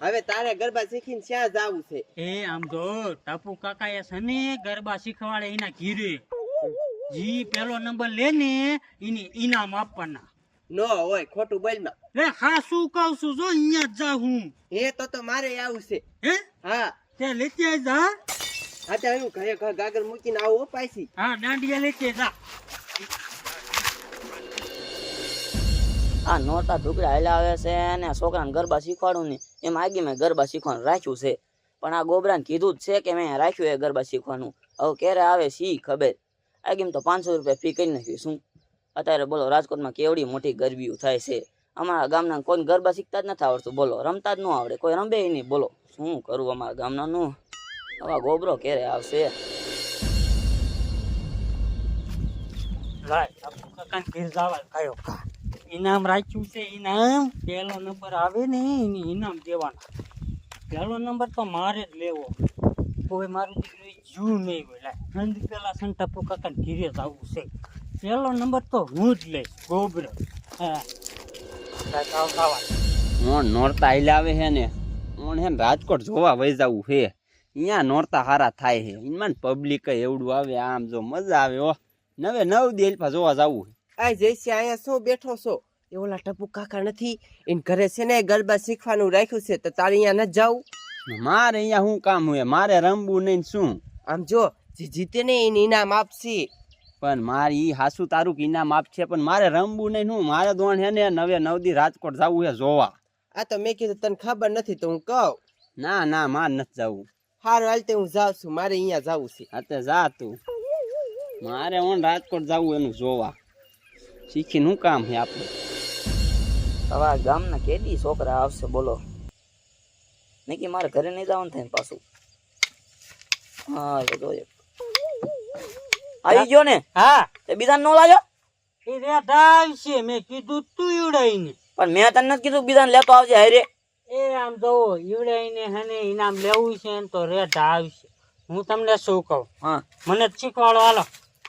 હવે તારે ગરબા શીખીને ક્યાં જવું છે? એ આમ જો ટાપુ કાકા એ છે ને ગરબા શીખવાડે એના ઘીરે. જી પેલો નંબર લે ને એની ઈનામ આપવાના. નો હોય ખોટું બોલમાં લે હા શું કહું છું? જો અહીંયા જ હું. એ તો તો મારે આવું છે. હે? હા. તે લેતી જા હા? હું ઘરે ઘર ગાગર મૂકીને આવું પાછી. હા દાંડિયા લેતી જા. આ નોરતા ઢુકડા હેલા આવે છે અને છોકરાને ગરબા શીખવાડું ને એમ આગી મેં ગરબા શીખવાનું રાખ્યું છે. પણ આ ગોબરાને કીધું જ છે કે મેં રાખ્યું એ ગરબા શીખવાનું. હવે ક્યારે આવે શી ખબર? આગીમ તો પાંચસો રૂપિયા ફી કરી નાખ્યું શું? અત્યારે બોલો, રાજકોટમાં કેવડી મોટી ગરબીઓ થાય છે? અમારા ગામના કોઈ ગરબા શીખતા જ નથી આવડતું. બોલો, રમતા જ ન આવડે. કોઈ રમે નહીં. બોલો, શું કરું અમારા ગામનાનું? આવા ગોબરો ક્યારે આવશે? ઘેર ઇનામ રાખ્યું છે ઇનામ પહેલો નંબર આવે ને એની ઇનામ દેવાના. પહેલો નંબર તો મારે જ લેવો. કોઈ મારું દીકરી જીવ નહીં હોય. લાય નંદ પેલા સંતા ને ટાપુ કાકા આવવું છે. પેલો નંબર તો હું જ લઈશ ગોબરો. હા. હું નોરતા આઈલા આવે છે ને. હું હે ને રાજકોટ જોવા વહી જવું છે અહીંયા નોરતા હારા થાય છે એમાં પબ્લિક એવડું આવે આમ જો મજા આવે ઓ નવે નવ દેલપા જોવા જવું આ જયસી અહીંયા શું બેઠો છો? એ ઓલા ટપુ કાકા નથી? એને ઘરે છે ને ગરબા શીખવાનું રાખ્યું છે તો તારે અહીંયા ન જાવું મારે અહીંયા શું કામ હોય? મારે રમવું નહીં શું? આમ જો જે જીતે ને એને ઇનામ આપશે. પણ મારે ઈ હાસુ તારું કે ઇનામ આપશે પણ મારે રમવું નહીં હું મારે દોણ હે ને નવે નવ દી રાજકોટ જવું હે જોવા. આ તો મેં કીધું તને ખબર નથી તો હું કહું. ના ના મારે નથી જવું. હારું હાલ તે હું જાઉં છું મારે અહીંયા જવું છે. હા તે જા તું. મારે ઓન રાજકોટ જવું એનું જોવા. શીખીને શું કામ છે આપણે? હવે આ ગામના કેદી છોકરા આવશે બોલો. નહીં કે મારે ઘરે નહીં જવાનું થાય પાછું? હા એ જોજો. આવી ગયો ને? હા. તે બીજાને નો લાગ્યો એ રેટ આવશે મેં કીધું તું ઈવડાઈને. પણ મેં તને નથી કીધું બીજાને લેતો આવજે હારે એ આમ જોવો ઈવડાઈને હને ઇનામ લેવું છે ને તો રેટ આવશે. હું તમને શું કહું? હા. મને જ શીખવાડો હાલો.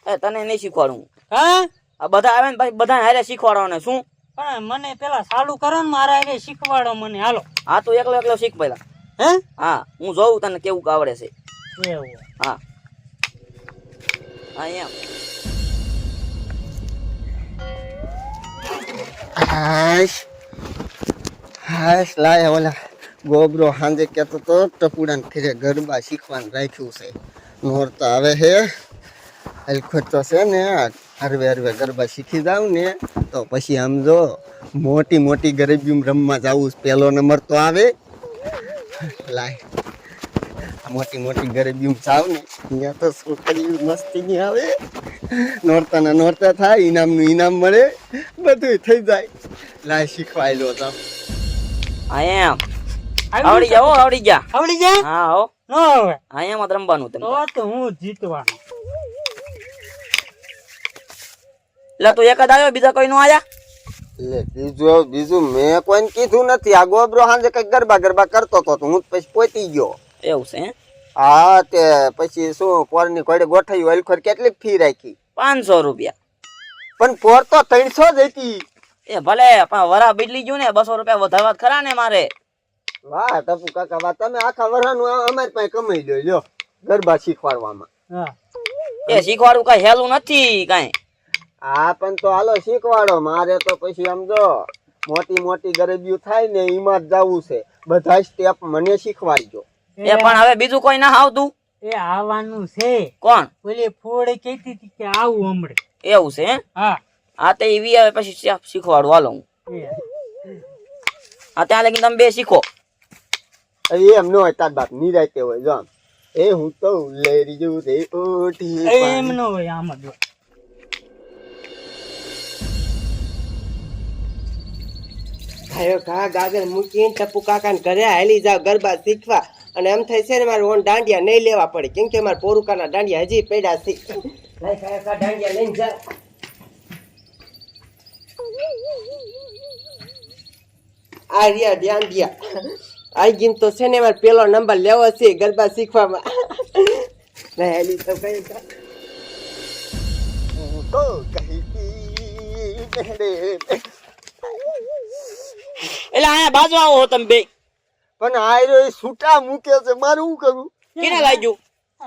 એ તને નહીં શીખવાડું. હા? આ બધા આવે ને પછી બધા હારે શીખવાડવાને શું? પણ મને પેલા ચાલુ કરો ને મારા હારે શીખવાડો મને હાલો. હા તો એકલો એકલો શીખ પહેલા. હે? હા હું જોઉં તને કેવું આવડે છે. એવું. હા. હા am. હાશ. હાશ, લાય ઓલા ગોબરો હાંજે કહેતો તો ટપુડાને ફેરે ગરબા શીખવાનું રાખ્યું છે. નોરતા આવે છે તો છે ને હરવે હરવે ગરબા શીખી જાઉં ને તો પછી આમ જો મોટી મોટી ગરબીમાં રમવા જાવું પહેલો નંબર તો આવે. લાય. મોટી મોટી ગરબીમાં જાવ ને અહીંયા તો છોકરી મસ્તી નહીં આવે. નોરતાના નોરતા થાય ઇનામનું ઇનામ મળે બધું થઈ જાય. લાય શીખવાયેલો તો. હા એમ આવડી ગયા? હો આવડી ગયા. આવડી જાય હા હો. ન હવે હા એમ જ રમવાનું તો તમે તો હું જીતવાનો. એટલે તું એક જ આવ્યો બીજા કોઈ નો આયા એટલે બીજું બીજું મેં કોઈને કીધું નથી. આ ગોબરો સાંજે કંઈક ગરબા ગરબા કરતો હતો તો હું પછી પોતી ગયો. એવું છે હા? તે પછી શું પોરની ઘોડે ગોઠવી વેલખોર કેટલી ફી રાખી? પાંચસો રૂપિયા. પણ પોર તો ત્રણસો જ હતી. એ ભલે પણ વરા બદલી ગયું ને બસો રૂપિયા વધારવા ખરા ને મારે. વાહ ટપુ કાકા વાહ તમે આખા વરાનું અમારી પાસે કમાઈ લો લ્યો ગરબા શીખવાડવામાં. હા. એ શીખવાડવું કઈ હેલું નથી કઈ. હા પણ તો હાલો શીખવાડો મારે તો પછી સમજો જો મોટી મોટી ગરબીઓ થાય ને એમાં જ જવું છે. બધા સ્ટેપ મને શીખવાડજો. એ પણ હવે બીજું કોઈ ના આવતું? એ આવવાનું છે. કોણ? ઓલી ફોડે કહેતી હતી કે આવું હમણે. એવું છે હે? હા તો એવી આવે પછી શીખવાડું. હાલો હું. હા ત્યાં લગી તમે બે શીખો. હવે એમ ન હોય તાર બાપ નિરાયતે હોય જો એ હું તો લેરી જવું રે ઓઠી એમ ન હોય આમ જ. ભાઈઓ કા ગાગર મૂકીને ટપુ કાકાને ઘરે હાલી જાવ ગરબા શીખવા. અને એમ થાય છે ને મારે ઓન દાંડિયા નહીં લેવા પડે. કેમ કે મારા પોરુકાના દાંડિયા હજી પડ્યા છે. દાંડિયા લઈને જા. આ રહ્યા ધ્યાન દિયા આઈ ગીમ તો છે ને મારે પેલો નંબર લેવો છે ગરબા શીખવામાં. રહેલી તો કઈ તો કહી એટલે અહીંયા બાજુ આવો હો તમે બે. પણ આયરો એ છૂટા મૂકે છે મારે શું કરું? કેને લાગ્યું?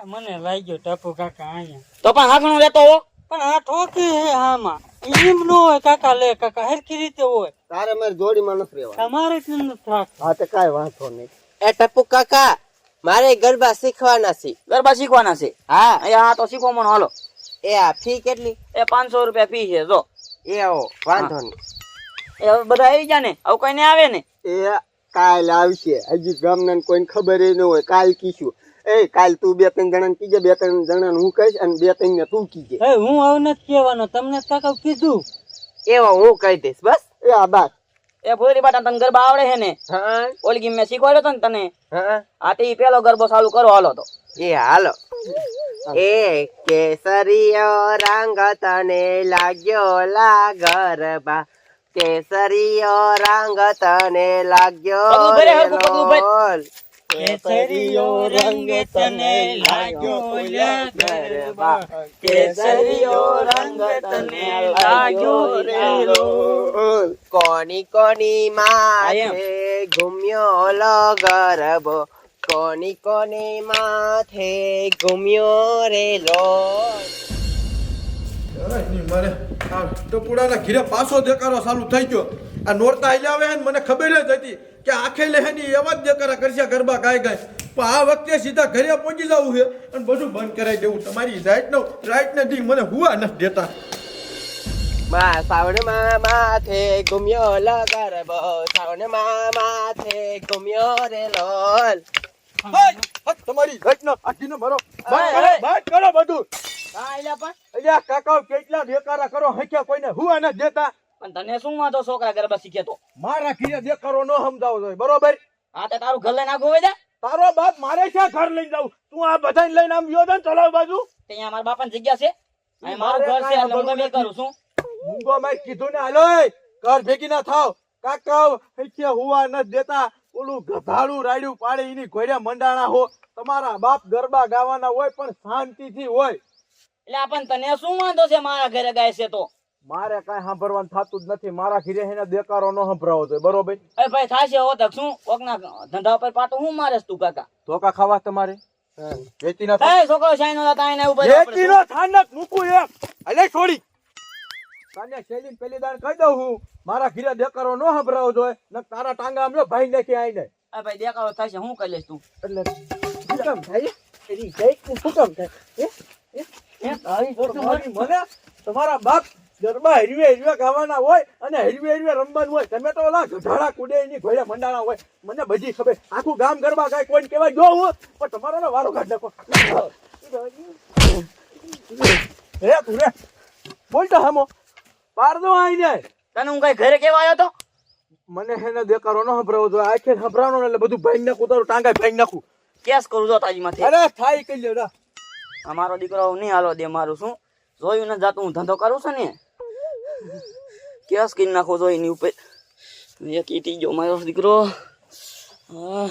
મને લાગ્યો ટપુ કાકા અહીંયા. તો પણ હાંકણું લેતો હો. પણ આ ઠોકે હે હામાં એમ નો હોય કાકા લે કાકા હરખી રીતે હોય. તારે મારી જોડીમાં નથી રહેવા તમારે જ નથી થાક હા તો કાંઈ વાંધો નહીં. એ ટપુ કાકા મારે ગરબા શીખવાના છે. ગરબા શીખવાના છે? હા. અહીંયા હા તો શીખવા મને હાલો. એ આ ફી કેટલી? એ પાંચસો રૂપિયા ફી છે જો. એ આવો વાંધો નહીં. એ હવે બધા આવી ગયા ને? આવું કઈ ને આવે ને? એ કાલ આવશે. હજી ગામના કોઈને ખબર ન હોય. કાલ કીશું. એ કાલ તું બે ત્રણ જણાને કીજે બે ત્રણ જણાને હું કહીશ અને બે ત્રણ ને તું કીજે. હું આવું નથી કહેવાનો. તમને કાકા કીધું. એવા હું કહી દઈશ બસ. એ આ બાત એ ભૂરી બાટા તને ગરબા આવડે છે ને? હા. ઓલી ગીમ મેં શીખવાડ્યો તો ને તને. હા. આ તે પેલો ગરબો ચાલુ કરો હાલો તો. એ હાલો. એ કેસરીયો રંગ તને લાગ્યો લા ગરબા. કેસરીયો રંગ તને લાગ્યો. કેસરીયો રંગ તને લાગ્યો ગરબા કેસરીયો રંગ તને લાગ્યો કોની કોની માથે ઘૂમ્યો લો ગરબો? કોની કોની માથે ઘૂમ્યો રે લો એની ટપુડાના ઘીરે પાછો દેકારો ચાલુ થઈ ગયો. આ નોરતા આઈ આવે મને ખબર જ હતી કે આખે લે ની એવા જ દેકારા કરશે ગરબા ગાય ગાય. પણ આ વખતે સીધા ઘરે પહોંચી જવું છે અને બધું બંધ કરાવી દેવું. તમારી રાઈટ નો રાઈટ ને દી મને હુવા નથી દેતા. મા સાવણમાં માથે ગુમ્યો લો સાવણ મા માથે ગુમ્યો રે લોલ. તમારી રાઈટ નો આખીનો ભરો બંધ કરો બંધ કરો બધું. હા એટલે પણ. અલ્યા કાકા કેટલા દેકારા કરો હક્યા કોઈને હુવા નથી દેતા? પણ તને શું વાંધો છોકરા ગરબા શીખે તો? મારા ઘીરે દેકારો ન સમજાવો જોઈએ બરોબર? આ તે તારું ઘર લઈને આગળ હોય જા. તારો બાપ મારે ક્યાં ઘર લઈને જાવ તું આ બધાને લઈને આમ ગયો ચલાવ બાજુ. ત્યાં મારા બાપાની જગ્યા છે. અહીં મારું ઘર છે એટલે હું ગમે એ કરું છું. મૂંગો માર કીધું ને હાલો ઘર ભેગી ના થાવ. કાકા હૈકે હુવા ન દેતા. ઓલું ગધાડું રાડ્યું પાડે એની ઘોડ્યા મંડાણા હો. તમારા બાપ ગરબા ગાવાના હોય પણ શાંતિથી હોય. એટલે આપણ તને શું વાંધો છે? મારા ઘરે ગાય છે તો. મારે કઈ સાંભળવાનું થતું જ નથી. મારા ઘીરે એને દેકારો ન સંભળાવો તો બરોબર? એ ભાઈ થાશે હો તો શું? કોકના ધંધા પર પાટો હું મારે તું કાકા? ધોકા ખાવા તમારે? વેચી ના થાય એ છોકરો શાઈનો હતા એને ઉપર વેચી નો થાનક મૂકું એમ. અલે છોડી. તને શેલીન પેલી દાન કહી દઉં હું. મારા ઘીરે દેકારો ન સંભળાવો જોઈએ. ને તારા ટાંગા આમ ભાઈ નાખી આઈને. આ ભાઈ દેખાડો થશે હું કરી લઈશ તું. એટલે શું કામ થાય? એની જઈકનું શું કામ થાય? હે? એ હે? તારી મને તમારા બાપ ગરબા હેરવે હેરવે ગાવાના હોય અને હેરવે હેરવે રમવાનું હોય. તમે તો ઓલા ગધાડા કુડે એની ઘોડે મંડાણા હોય. મને બધી ખબર. આખું ગામ ગરબા ગાય કોઈને કહેવાય જો હું પણ તમારો ને વારો કાઢ નાખો. રે તું રે. બોલ તો હામો. પાર દો આઈને. તને હું કઈ ઘરે કેવા આવ્યો તો? મને હેને દેકારો ન હભરાવો તો આખે સંભળાવવાનો એટલે બધું ભાઈ નાખું તારું ટાંગા ભાઈ નાખું. કેસ કરું જો તાજી માથે. અરે થાય કઈ લ્યો અમારો દીકરો નહીં હાલો દે મારું શું? જોયું ને જાતું હું ધંધો કરું છું ને. કેસ કરી નાખો જોઈ એની ઉપર. એક ઈટી ગયો મારો દીકરો. હા.